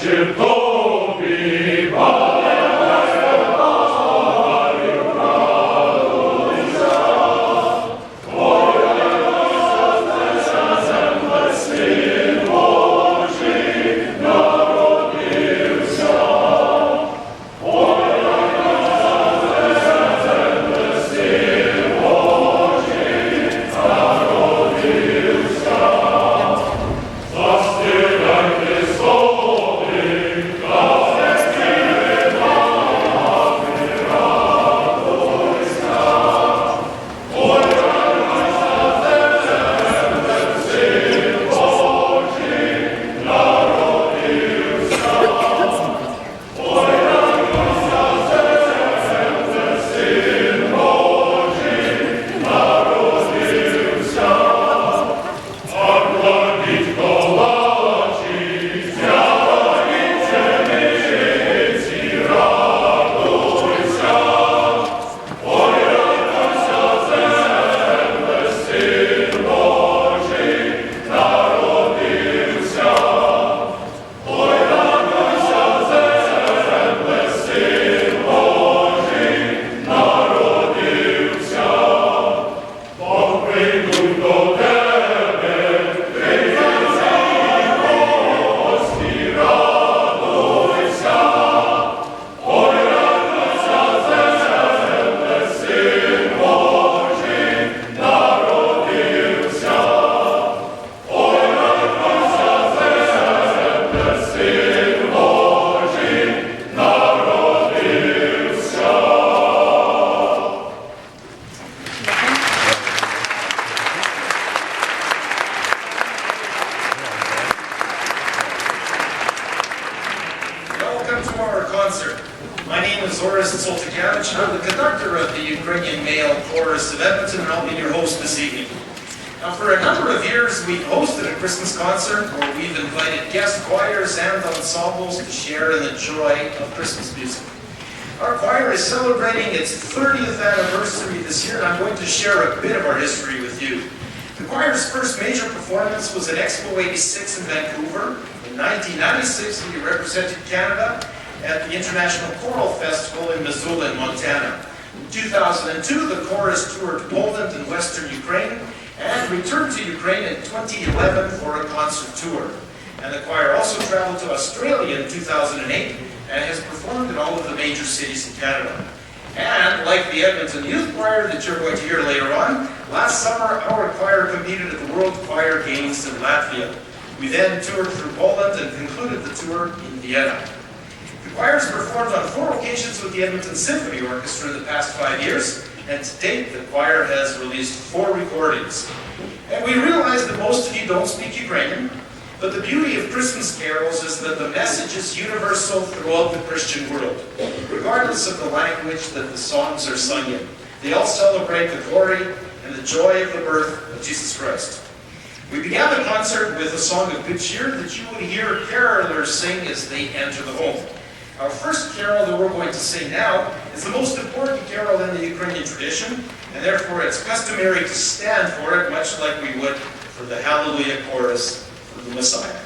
Jim Cole. Concert. My name is Oris Soltikavich, and I'm the conductor of the Ukrainian Male Chorus of Edmonton, and I'll be your host this evening. Now, for a number of years, we've hosted a Christmas concert where we've invited guest choirs and ensembles to share in the joy of Christmas music. Our choir is celebrating its 30th anniversary this year, and I'm going to share a bit of our history with you. The choir's first major performance was at Expo 86 in Vancouver. In 1996, we represented Canada at the International Choral Festival in Missoula, Montana. In 2002, the chorus toured Poland and Western Ukraine and returned to Ukraine in 2011 for a concert tour. And the choir also traveled to Australia in 2008 and has performed in all of the major cities in Canada. And like the Edmonton Youth Choir that you're going to hear later on, last summer our choir competed at the World Choir Games in Latvia. We then toured through Poland and concluded the tour in Vienna. The choir has performed on four occasions with the Edmonton Symphony Orchestra in the past five years, and to date the choir has released four recordings. And we realize that most of you don't speak Ukrainian, but the beauty of Christmas carols is that the message is universal throughout the Christian world, regardless of the language that the songs are sung in. They all celebrate the glory and the joy of the birth of Jesus Christ. We began the concert with a song of good cheer that you would hear carolers sing as they enter the home. Our first carol that we're going to sing now is the most important carol in the Ukrainian tradition, and therefore it's customary to stand for it, much like we would for the Hallelujah chorus for the Messiah.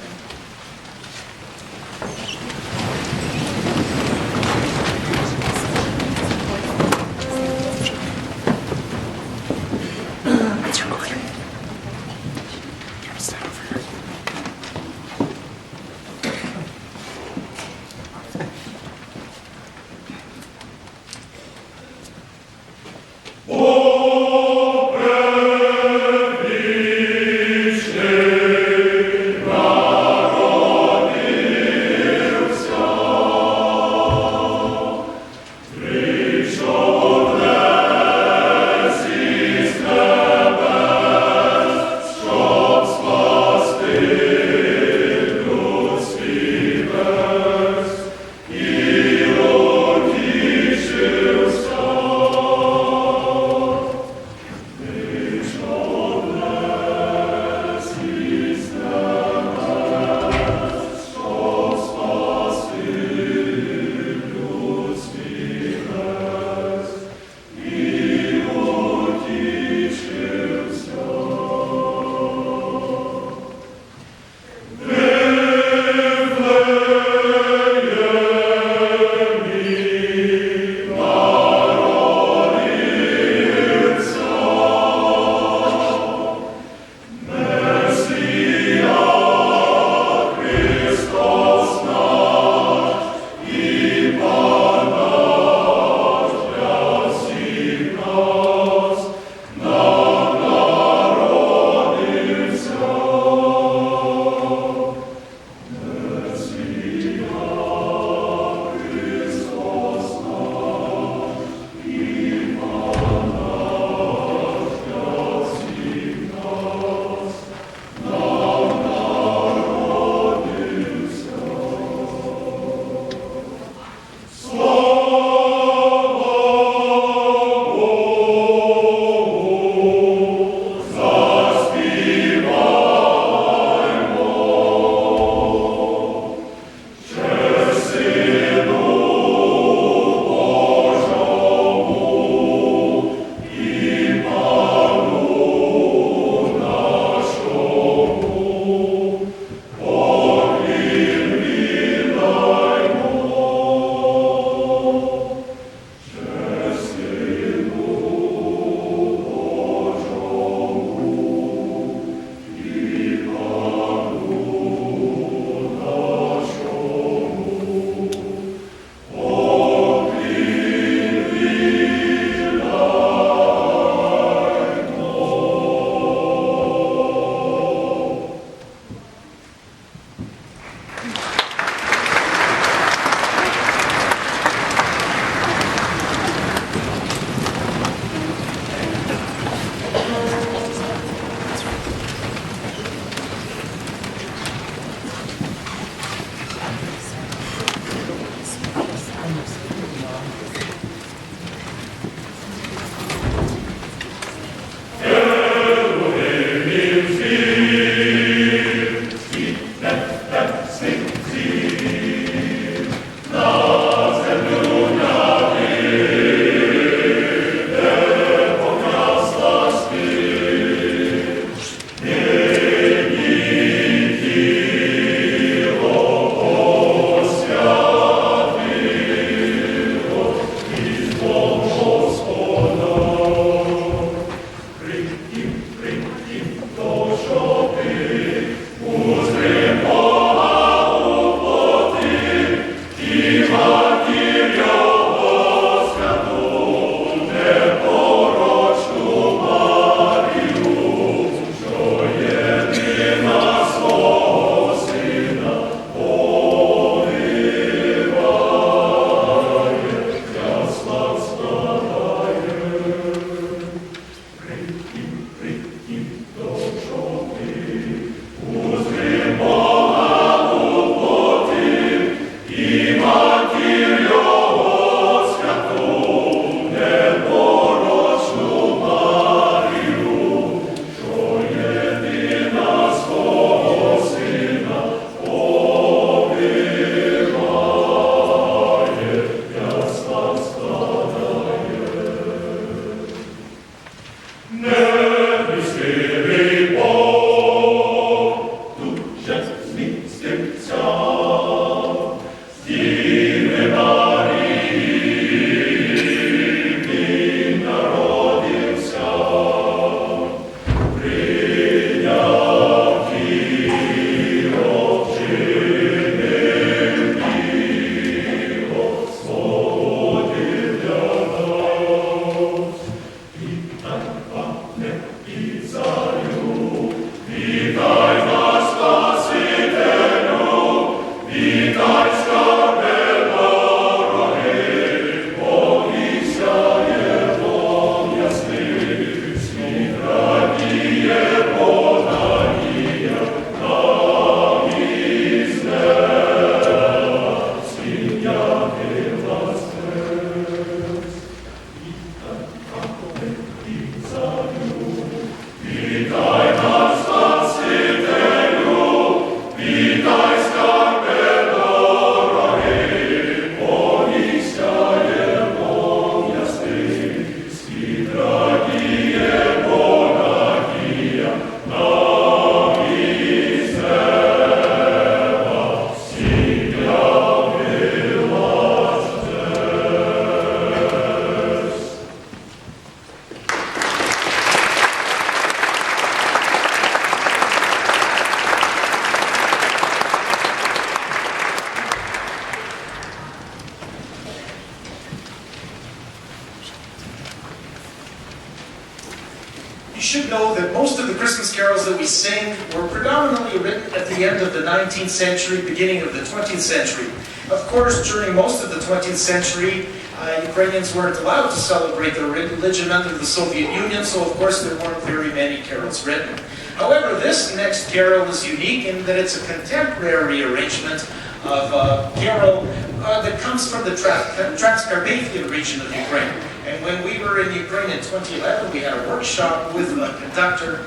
Century, beginning of the 20th century. Of course, during most of the 20th century, uh, Ukrainians weren't allowed to celebrate their religion under the Soviet Union, so of course there weren't very many carols written. However, this next carol is unique in that it's a contemporary arrangement of a carol uh, that comes from the Tra- Transcarpathian region of Ukraine. And when we were in Ukraine in 2011, we had a workshop with a conductor,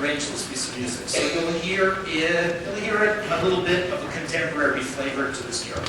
arranged this piece of music. So you'll hear it, you'll hear it a little bit of a contemporary flavor to this carol.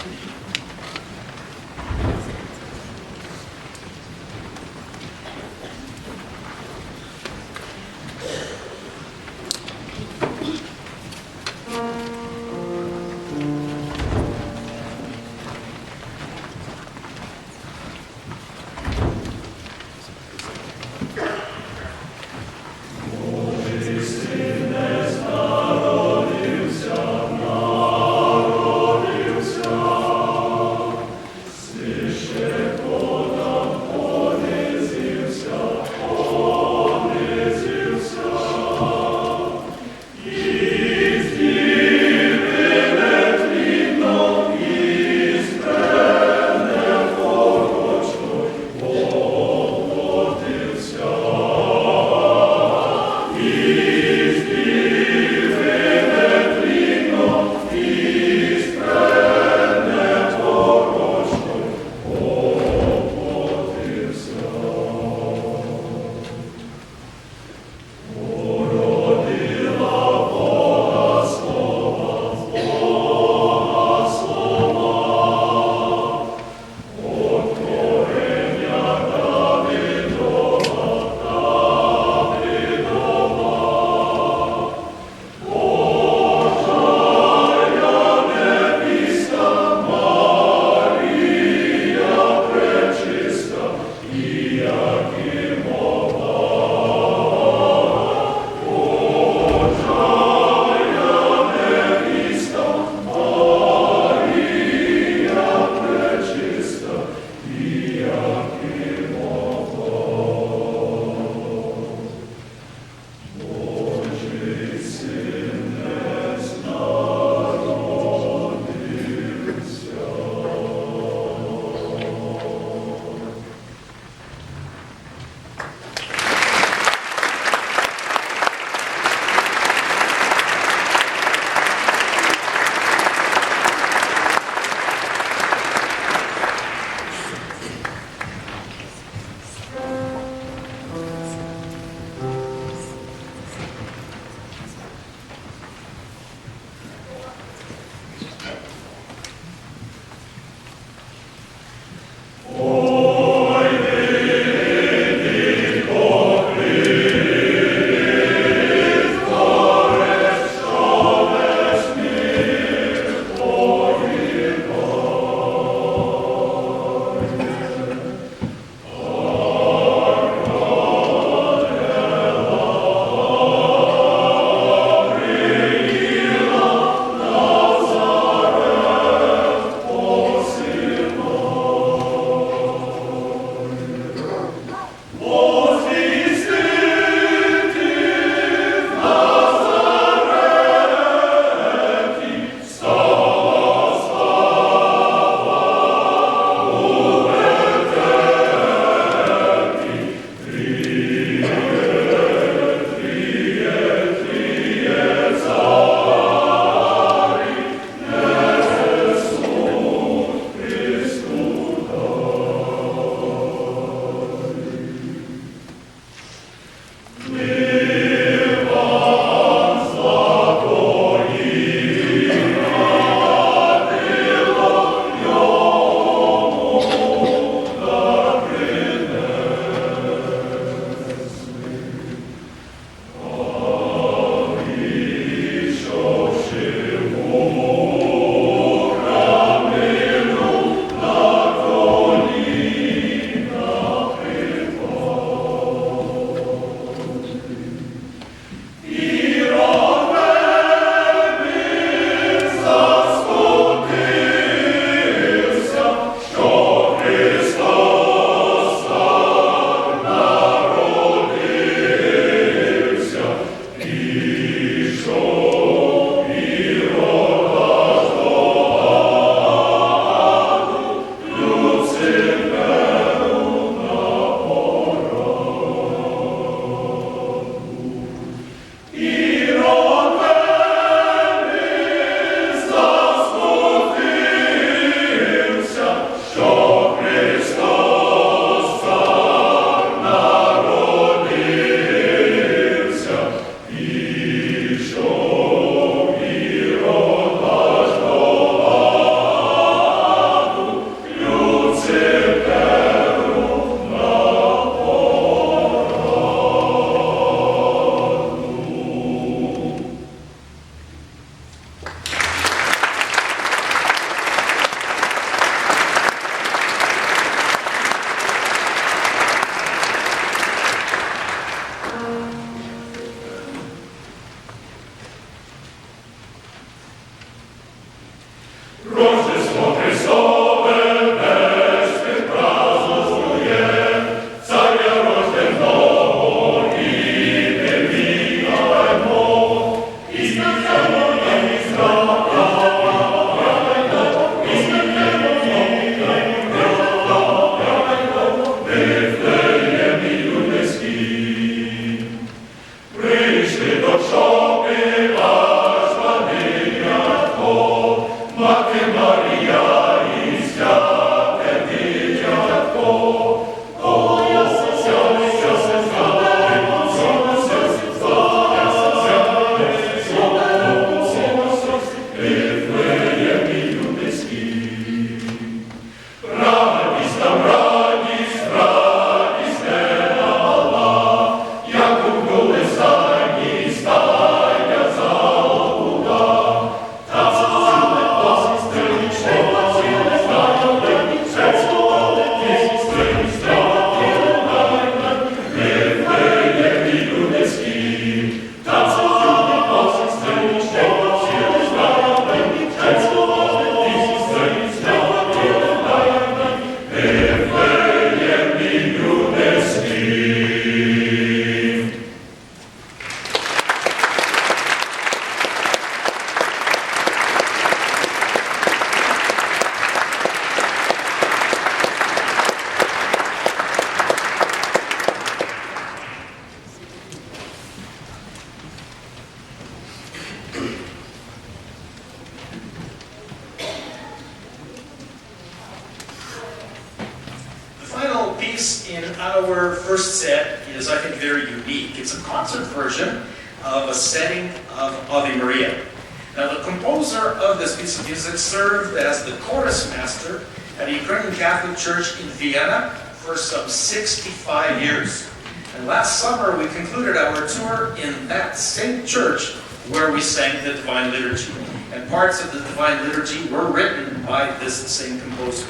The Divine Liturgy. And parts of the Divine Liturgy were written by this same composer.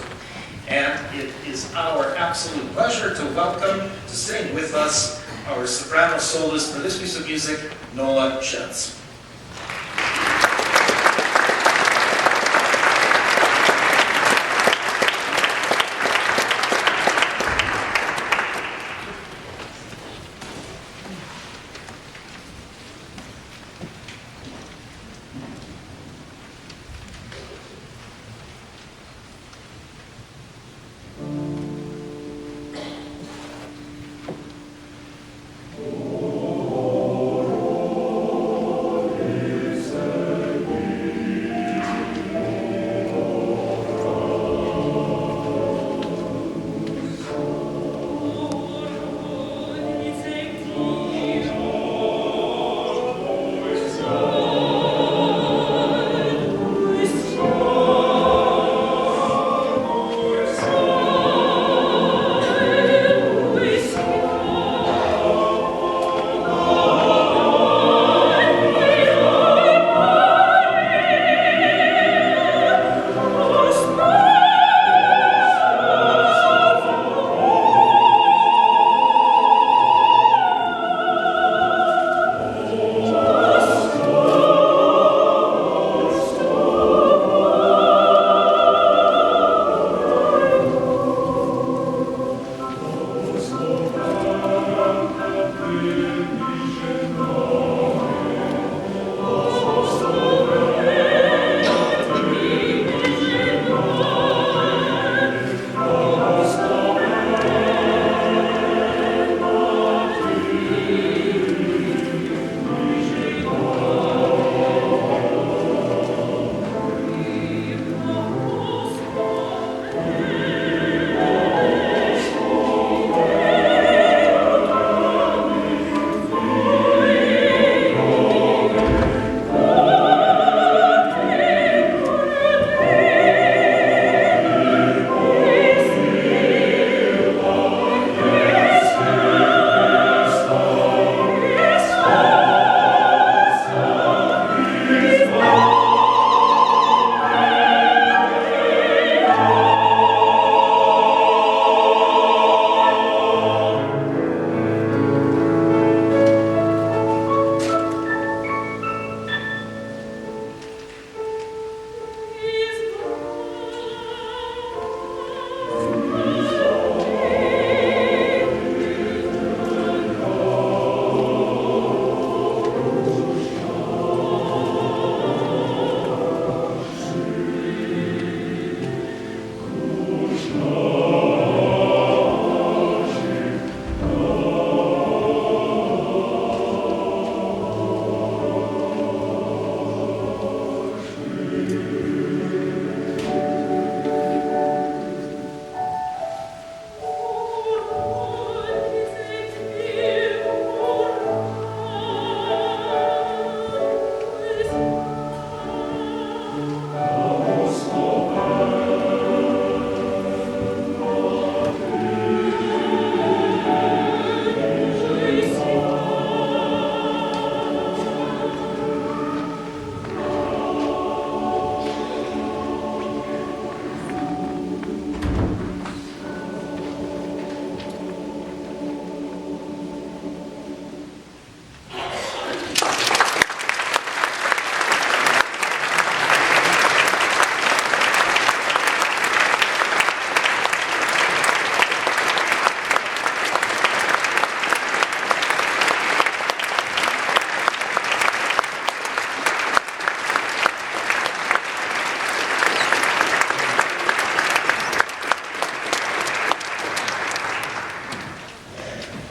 And it is our absolute pleasure to welcome, to sing with us, our soprano soloist for this piece of music, Nola Schatz.